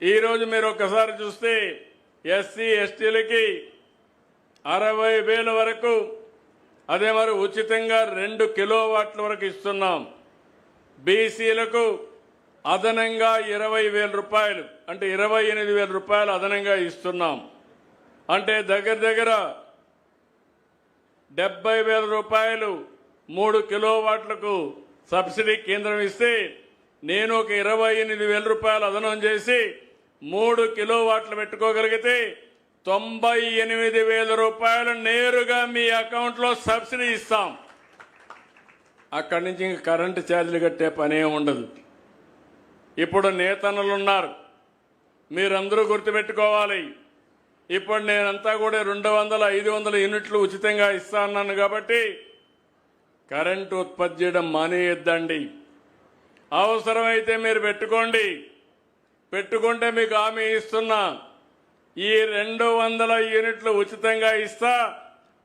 ఈరోజు మీరు ఒకసారి చూస్తే ఎస్సీ ఎస్టీలకి అరవై వేల వరకు అదే మరి ఉచితంగా రెండు కిలోవాట్ల వరకు ఇస్తున్నాం. బీసీలకు అదనంగా ఇరవై వేల రూపాయలు అంటే ఇరవై ఎనిమిది వేల రూపాయలు అదనంగా ఇస్తున్నాం. అంటే దగ్గర దగ్గర డెబ్బై వేల రూపాయలు మూడు కిలో వాట్లకు సబ్సిడీ కేంద్రం ఇస్తే నేను ఒక ఇరవై ఎనిమిది వేల రూపాయలు అదనం చేసి మూడు కిలో వాట్లు పెట్టుకోగలిగితే తొంభై ఎనిమిది వేల రూపాయలు నేరుగా మీ అకౌంట్లో సబ్సిడీ ఇస్తాం. అక్కడి నుంచి ఇంక కరెంటు ఛార్జీలు కట్టే పనే ఉండదు. ఇప్పుడు నేతన్నలు ఉన్నారు మీరందరూ గుర్తుపెట్టుకోవాలి. ఇప్పుడు నేనంతా కూడా రెండు వందల ఐదు వందల యూనిట్లు ఉచితంగా ఇస్తా అన్నాను కాబట్టి కరెంటు ఉత్పత్తి చేయడం మానేయొద్దండి. అవసరమైతే మీరు పెట్టుకోండి. పెట్టుకుంటే మీకు హామీ ఇస్తున్నా. ఈ రెండు వందల యూనిట్లు ఉచితంగా ఇస్తా.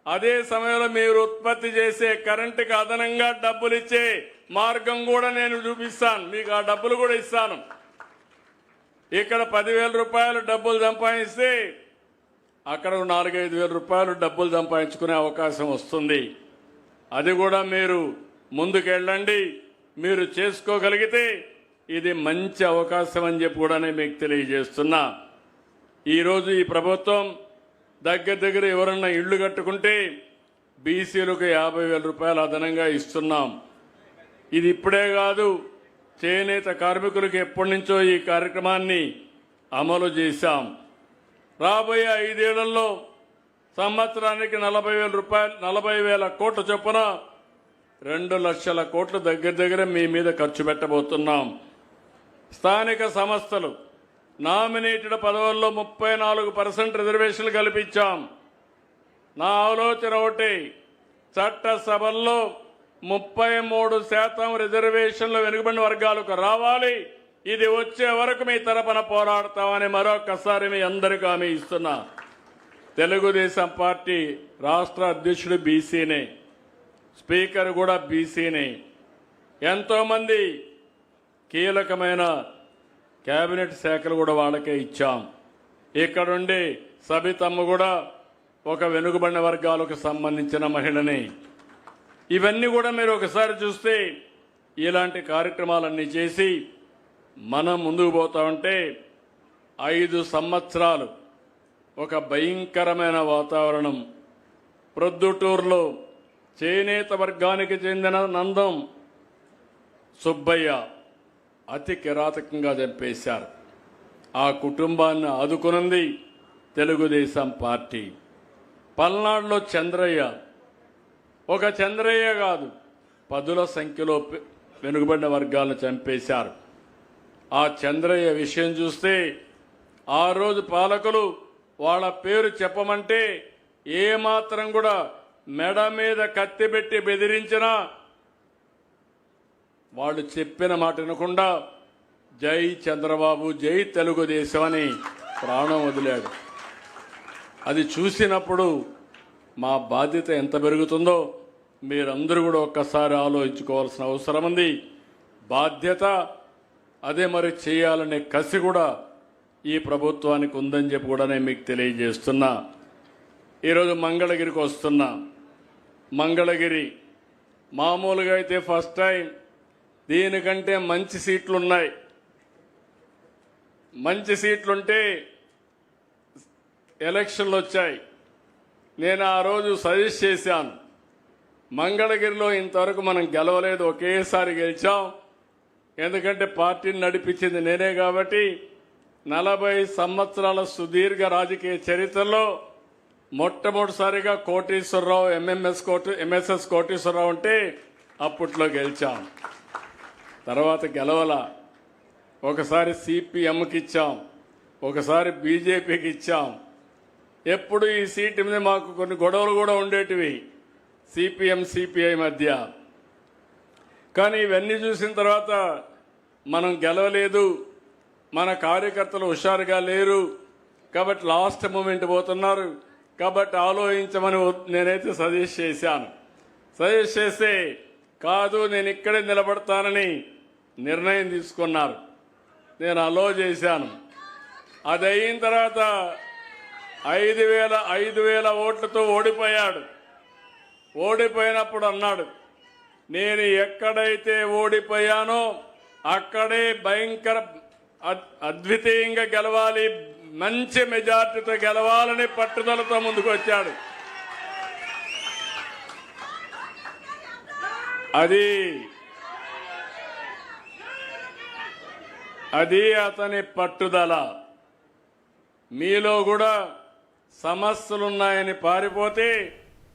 అదే సమయంలో మీరు ఉత్పత్తి చేసే కరెంటుకి అదనంగా డబ్బులు ఇచ్చే మార్గం కూడా నేను చూపిస్తాను. మీకు ఆ డబ్బులు కూడా ఇస్తాను. ఇక్కడ పదివేల రూపాయలు డబ్బులు సంపాదిస్తే అక్కడ నాలుగైదు వేల రూపాయలు డబ్బులు సంపాదించుకునే అవకాశం వస్తుంది. అది కూడా మీరు ముందుకెళ్ళండి. మీరు చేసుకోగలిగితే ఇది మంచి అవకాశం అని చెప్పి కూడా నేను మీకు తెలియజేస్తున్నా. ఈరోజు ఈ ప్రభుత్వం దగ్గర దగ్గర ఎవరన్నా ఇళ్ళు కట్టుకుంటే బీసీలకు యాభై వేల రూపాయలు అదనంగా ఇస్తున్నాం. ఇది ఇప్పుడే కాదు చేనేత కార్మికులకు ఎప్పటి నుంచో ఈ కార్యక్రమాన్ని అమలు చేశాం. రాబోయే ఐదేళ్ళలో సంవత్సరానికి నలభై వేల రూపాయలు నలభై వేల కోట్ల చొప్పున రెండు లక్షల కోట్ల దగ్గర దగ్గర మీ మీద ఖర్చు పెట్టబోతున్నాం. స్థానిక సంస్థలు నామినేటెడ్ పదవుల్లో ముప్పై నాలుగు పర్సెంట్ రిజర్వేషన్లు కల్పించాం. నా ఆలోచన ఒకటి చట్టసభల్లో ముప్పై మూడు శాతం రిజర్వేషన్లు వెనుకబడిన వర్గాలకు రావాలి. ఇది వచ్చే వరకు మీ తరపున పోరాడతామని మరొకసారి మీ అందరికీ హామీ ఇస్తున్నా. తెలుగుదేశం పార్టీ రాష్ట్ర అధ్యక్షుడు బీసీనే స్పీకర్ కూడా బీసీనే. ఎంతోమంది కీలకమైన కేబినెట్ శాఖలు కూడా వాళ్ళకే ఇచ్చాం. ఇక్కడుండి సబితమ్మ కూడా ఒక వెనుకబడిన వర్గాలకు సంబంధించిన మహిళని. ఇవన్నీ కూడా మీరు ఒకసారి చూస్తే ఇలాంటి కార్యక్రమాలన్నీ చేసి మనం ముందుకు పోతా ఉంటే ఐదు సంవత్సరాలు ఒక భయంకరమైన వాతావరణం. ప్రొద్దుటూరులో చేనేత వర్గానికి చెందిన నందం సుబ్బయ్య. అతి కిరాతకంగా చంపేశారు. ఆ కుటుంబాన్ని ఆదుకున్నది తెలుగుదేశం పార్టీ. పల్నాడులో చంద్రయ్య. ఒక చంద్రయ్య కాదు పదుల సంఖ్యలో పె- వెనుకబడిన వర్గాలను చంపేశారు. ఆ చంద్రయ్య విషయం చూస్తే ఆ రోజు పాలకులు వాళ్ళ పేరు చెప్పమంటే ఏమాత్రం కూడా మెడ మీద కత్తి పెట్టి బెదిరించినా వాళ్ళు చెప్పిన మాట వినకుండా జై చంద్రబాబు జై తెలుగుదేశం అని ప్రాణం వదిలాడు. అది చూసినప్పుడు మా బాధ్యత ఎంత పెరుగుతుందో మీరందరూ కూడా ఒక్కసారి ఆలోచించుకోవాల్సిన అవసరం ఉంది. బాధ్యత అదే మరి చేయాలనే కసి కూడా ఈ ప్రభుత్వానికి ఉందని చెప్పి కూడా నేను మీకు తెలియజేస్తున్నా. ఈరోజు మంగళగిరికి వస్తున్నా. మంగళగిరి మామూలుగా అయితే ఫస్ట్ టైం దీనికంటే మంచి సీట్లున్నాయి. మంచి సీట్లుంటే ఎలక్షన్లు వచ్చాయి నేను ఆ రోజు సజెస్ట్ చేశాను. మంగళగిరిలో ఇంతవరకు మనం గెలవలేదు. ఒకేసారి గెలిచాం. ఎందుకంటే పార్టీని నడిపించింది నేనే కాబట్టి నలభై సంవత్సరాల సుదీర్ఘ రాజకీయ చరిత్రలో మొట్టమొదటిసారిగా కోటేశ్వరరావు ఎంఎంఎస్ కోటి ఎంఎస్ఎస్ కోటేశ్వరరావు ఉంటే అప్పట్లో గెలిచాం. తర్వాత గెలవల? ఒకసారి సిపిఎంకి ఇచ్చాం. ఒకసారి బీజేపీకి ఇచ్చాం. ఎప్పుడు ఈ సీటు మీద మాకు కొన్ని గొడవలు కూడా ఉండేటివి. సిపిఎం సిపిఐ మధ్య. కానీ ఇవన్నీ చూసిన తర్వాత మనం గెలవలేదు. మన కార్యకర్తలు హుషారుగా లేరు. కాబట్టి లాస్ట్ మూమెంట్ పోతున్నారు. కాబట్టి ఆలోచించమని నేనైతే సజెస్ట్ చేశాను. సజెస్ట్ చేస్తే కాదు నేను ఇక్కడే నిలబడతానని నిర్ణయం తీసుకున్నారు. నేను అలో చేశాను. అది అయిన తర్వాత ఐదు వేల ఐదు వేల ఓట్లతో ఓడిపోయాడు. ఓడిపోయినప్పుడు అన్నాడు నేను ఎక్కడైతే ఓడిపోయానో అక్కడే భయంకర అద్వితీయంగా గెలవాలి మంచి మెజార్టీతో గెలవాలని పట్టుదలతో ముందుకు వచ్చాడు అది అది అతని పట్టుదల. మీలో కూడా సమస్యలున్నాయని పారిపోతే